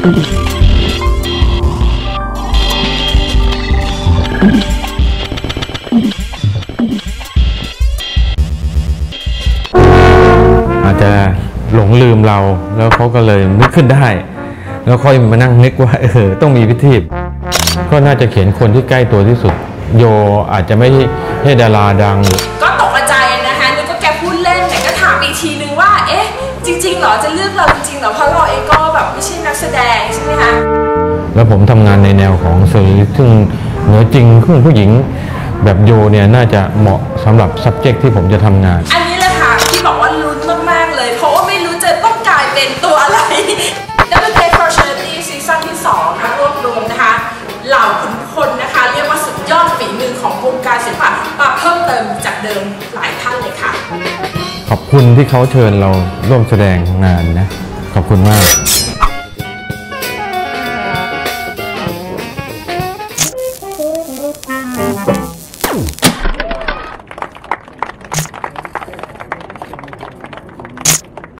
อาจจะหลงลืมเราแล้วเขาก็เลยนึกขึ้นได้ แล้วค่อยมานั่งนึกว่าเออต้องมีวิธีก็น่าจะเขียนคนที่ใกล้ตัวที่สุด โยอาจจะไม่ใช่ดาราดัง ก็ตกใจนะคะนึกว่าแกพูดเล่นแต่ก็ถามอีกทีนึงว่า เอ๊ะ จริงๆเหรอจะเลือกเราจริงๆเหรอเพราะเรา แล้วผมทำงานในแนวของสื่อซึ่งเหนือจริงของผู้หญิงแบบโยเนี่ยน่าจะเหมาะสำหรับ subject ที่ผมจะทำงาน อันนี้แหละค่ะที่บอกว่าลุ้นมาก ๆ เลย เพราะว่าไม่รู้จะต้องกลายเป็นตัวอะไร Double Take for Charity ซีซั่นที่2นะคะรวบรวมนะคะ เหล่าขุนพลนะคะ เรียกว่าสุดยอดฝีมือของวงการศิลปะมาเพิ่มเติมจากเดิมหลายท่านเลยค่ะ ขอบคุณที่เขาเชิญเราร่วมแสดงงานนะ ขอบคุณมาก